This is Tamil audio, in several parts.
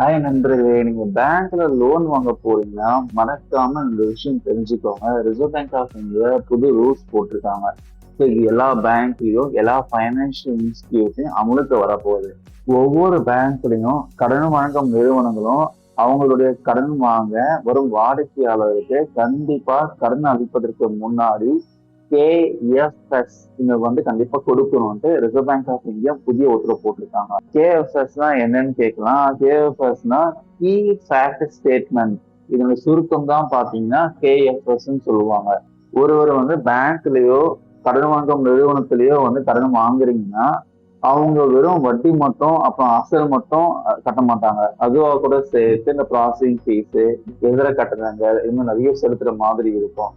ஹாய் நண்பர்களே நீங்க பேங்க்ல லோன் வாங்க போறீங்கன்னா மறக்காம இந்த விஷயம் தெரிஞ்சுக்கோங்க. ரிசர்வ் பேங்க் ஆஃப் இந்தியா புது ரூல்ஸ் போட்டிருக்காங்க. ஸோ இது எல்லா பேங்க்லையும் எல்லா ஃபைனான்சியல் இன்ஸ்டிடியூட்லையும் அமலுக்கு வரப்போகுது ஒவ்வொரு பேங்க்லையும் கடன் வழங்கும் நிறுவனங்களும் அவங்களுடைய கடன் வாங்க வரும் வாடிக்கையாளருக்கு கண்டிப்பா கடன் அளிப்பதற்கு முன்னாடி கேஎஃப்எஸ் இங்க வந்து கண்டிப்பா கொடுக்கணும்ட்டு ரிசர்வ் பேங்க் ஆஃப் இந்தியா புதிய உத்தரவு போட்டிருக்காங்க. கேஎஃப்எஸ்னா என்னன்னு கேட்கலாம். கேஎஃப்எஸ்னா கீ ஃபேக்ட் ஸ்டேட்மெண்ட் இதோட சுருக்கம் தான் பாத்தீங்கன்னா கேஎஃப்எஸ்ன்னு சொல்லுவாங்க. ஒருவர் வந்து பேங்க்லயோ கடன் வாங்கும் நிறுவனத்திலயோ வந்து கடன் வாங்குறீங்கன்னா அவங்க வெறும் வட்டி மட்டும் அப்புறம் அசல் மட்டும் கட்ட மாட்டாங்க. அதுவா கூட சேர்த்து இந்த ப்ராசஸிங் ஃபீஸு எதிர கட்டணங்கள் இன்னும் நிறைய செலுத்துற மாதிரி இருக்கும்.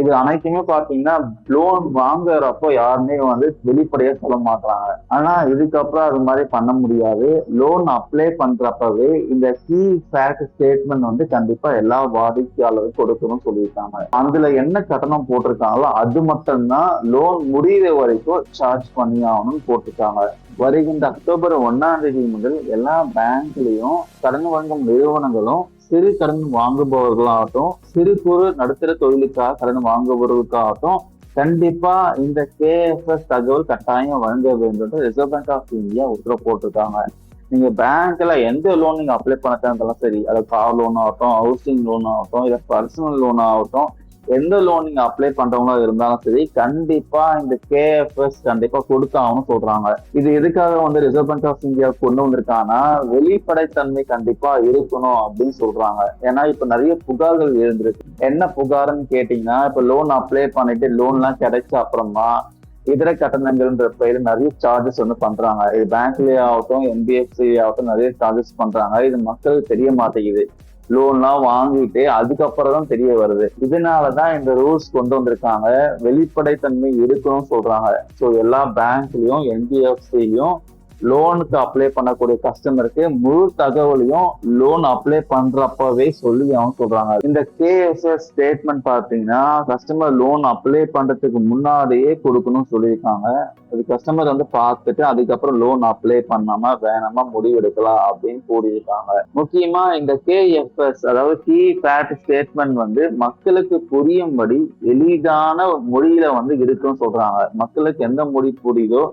இது அனைத்துமே பாத்தீங்கன்னா லோன் வாங்குறப்போ யாருமே வந்து வெளிப்படையா சொல்ல மாட்டாங்க ஆனா இதுக்கப்புறம் அது மாதிரி பண்ண முடியாது. லோன் அப்ளை பண்றப்பவே இந்த கீ ஃபேக்ட் ஸ்டேட்மெண்ட் வந்து கண்டிப்பா எல்லா வாடிக்கையாளருக்கும் கொடுக்கணும்னு சொல்லியிருக்காங்க. அதுல என்ன கட்டணம் போட்டிருக்காங்களோ அது மட்டும்தான் லோன் முடிகிற வரைக்கும் சார்ஜ் பண்ணி ஆகணும்னு போட்டிருக்காங்க. வருகின்ற அக்டோபர் ஒன்னாம் தேதி முதல் எல்லா பேங்க்லயும் கடன் வழங்கும் நிறுவனங்களும் சிறு கடன் வாங்குபவர்களாகட்டும் சிறு குறு நடுத்தர தொழிலுக்காக கடன் வாங்குபவர்களுக்காகட்டும் கண்டிப்பா இந்த கேஎஃப்எஸ் தகவல் கட்டாயம் வழங்க வேண்டும் ரிசர்வ் பேங்க் ஆஃப் இந்தியா உத்தரவு போட்டிருக்காங்க. நீங்க பேங்க்ல எந்த லோன் நீங்க அப்ளை பண்ணத்தாலும் சரி. அது கார் லோன் ஆகட்டும் ஹவுசிங் லோன் ஆகட்டும் இல்ல பர்சனல் லோன் ஆகட்டும் எந்த லோன் நீங்க அப்ளை பண்றவங்களா இருந்தாலும் சரி கண்டிப்பா இந்த கேஎஃப்எஸ் கண்டிப்பா கொடுத்தாகணும் சொல்றாங்க. இது எதுக்காக வந்து ரிசர்வ் பேங்க் ஆஃப் இந்தியா கொண்டு வந்திருக்காங்கன்னா வெளிப்படைத்தன்மை கண்டிப்பா இருக்கணும் அப்படின்னு சொல்றாங்க. ஏன்னா இப்ப நிறைய புகார்கள் இருந்திருக்கு என்ன புகார்னு கேட்டீங்கன்னா இப்ப லோன் அப்ளை பண்ணிட்டு லோன்லாம் கிடைச்ச அப்புறமா இதர கட்டணங்கள்ன்ற பெயர் நிறைய சார்ஜஸ் வந்து பண்றாங்க. இது பேங்க்லயே ஆகட்டும் எம்பிஎஃப்சி ஆகட்டும் நிறைய சார்ஜஸ் பண்றாங்க. இது மக்களுக்கு தெரிய மாட்டேங்குது. லோன்லாம் வாங்கிட்டு அதுக்கப்புறம் தான் தெரிய வருது. இதனாலதான் இந்த ரூல்ஸ் கொண்டு வந்திருக்காங்க. வெளிப்படைத்தன்மை இருக்கணும்னு சொல்றாங்க. ஸோ எல்லா பேங்க்லயும் என்பிஎஃப்சிலையும் லோனுக்கு அப்ளை பண்ணக்கூடிய கஸ்டமருக்கு முழு தகவலையும் லோன் அப்ளை பண்றப்பவே சொல்லி அவங்க சொல்றாங்க. இந்த கேஎஸ்எஸ் ஸ்டேட்மெண்ட் பாத்தீங்கன்னா கஸ்டமர் லோன் அப்ளை பண்றதுக்கு முன்னாடியே கொடுக்கணும்னு சொல்லியிருக்காங்க. அது கஸ்டமர் வந்து பார்த்துட்டு அதுக்கப்புறம் லோன் அப்ளை பண்ணாம வேணாமா முடிவெடுக்கலாம் அப்படின்னு கூறியிருக்காங்க. முக்கியமா இந்த கேஎஃப்எஸ் அதாவது கீ ஃபேட் ஸ்டேட்மெண்ட் வந்து மக்களுக்கு புரியும்படி எளிதான மொழியில வந்து இருக்குன்னு சொல்றாங்க. மக்களுக்கு எந்த மொழி புரியுதோ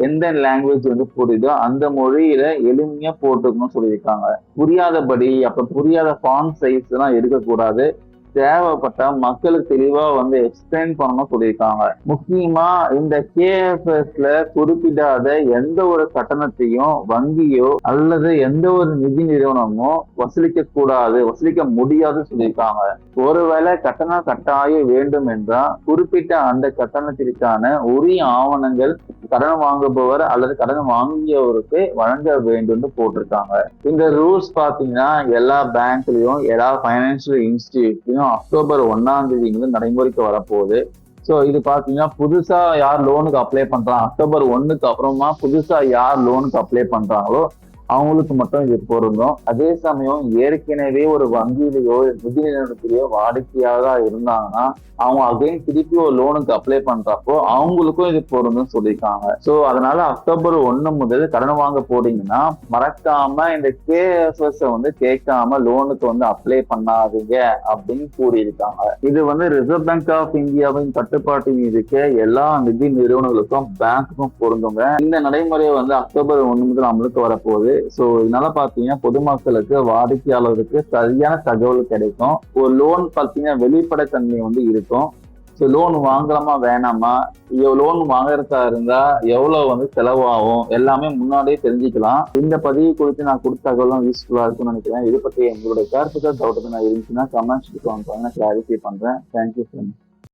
எந்த லாங்குவேஜ் வந்து புரியுதோ அந்த மொழியில எளிமையா போட்டுக்கணும்னு சொல்லியிருக்காங்க. புரியாதபடி அப்ப புரியாத ஃபாண்ட் சைஸ் எல்லாம் எடுக்கக்கூடாது. தேவைப்பட்ட மக்களுக்கு தெளிவா வந்து எக்ஸ்பிளைன் பண்ணணும் சொல்லியிருக்காங்க. முக்கியமா இந்த கேஎஃப்எஸ்ல குறிப்பிடாத எந்த ஒரு கட்டணத்தையும் வங்கியோ அல்லது எந்த ஒரு நிதி நிறுவனமோ வசூலிக்க கூடாது வசூலிக்க முடியாது சொல்லியிருக்காங்க. ஒருவேளை கட்டணம் கட்டாய வேண்டும் என்றால் குறிப்பிட்ட அந்த கட்டணத்திற்கான உரிய ஆவணங்கள் கடன் வாங்குபவர் அல்லது கடன் வாங்கியவருக்கு வழங்க வேண்டும் போட்டிருக்காங்க. இந்த ரூல்ஸ் பாத்தீங்கன்னா எல்லா பேங்க்லயும் எல்லா பைனான்சியல் இன்ஸ்டிடியூட்லயும் அக்டோபர் ஒன்னாம் தேதி வந்து நடைமுறைக்கு வரப்போகுது. ஸோ இது பாத்தீங்கன்னா புதுசா யார் லோனுக்கு அப்ளை பண்றாங்க? அக்டோபர் ஒன்னுக்கு அப்புறமா புதுசா யார் லோனுக்கு அப்ளை பண்றாங்களோ அவங்களுக்கு மட்டும் இது பொருந்தும். அதே சமயம் ஏற்கனவே ஒரு வங்கியிலேயோ நிதி நிறுவனத்திலேயோ வாடிக்கையாக இருந்தாங்கன்னா அவங்க அகைன் திருப்பி ஒரு லோனுக்கு அப்ளை பண்றப்போ அவங்களுக்கும் இது பொருந்தும் சொல்லியிருக்காங்க. ஸோ அதனால அக்டோபர் ஒன்று முதல் கடன் வாங்க போறீங்கன்னா மறக்காம இந்த கேஎஸ்எஸ் வந்து கேட்காம லோனுக்கு வந்து அப்ளை பண்ணாதீங்க அப்படின்னு கூறியிருக்காங்க. இது வந்து ரிசர்வ் பேங்க் ஆஃப் இந்தியாவின் கட்டுப்பாட்டின் இருக்க எல்லா நிதி நிறுவனங்களுக்கும் பேங்க்குக்கும் பொருந்துங்க. இந்த நடைமுறை வந்து அக்டோபர் ஒன்று முதல் அமலுக்கு வரப்போகுது. ஸோ இதனால பார்த்தீங்கன்னா பொதுமக்களுக்கு வாடிக்கையாளருக்கு சரியான தகவல் கிடைக்கும். ஒரு லோன் பார்த்தீங்கன்னா வெளிப்படைத்தன்மை வந்து இருக்கும். ஸோ லோன் வாங்கலாமா வேணாமா? லோன் வாங்குறதா இருந்தா எவ்வளோ வந்து செலவாகும்? எல்லாமே முன்னாடியே தெரிஞ்சுக்கலாம். இந்த பதிவு குறித்து நான் கொடுத்த தகவலும் யூஸ்ஃபுல்லாக இருக்கும்னு நினைக்கிறேன். இது பற்றி எங்களுடைய கருத்துக்கள் டவுட் நான் இருந்துச்சுன்னா கமெண்ட்ஸ் நான் கிளாரிஃபை பண்ணுறேன் தேங்க்யூ ஃப்ரெண்ட்ஸ்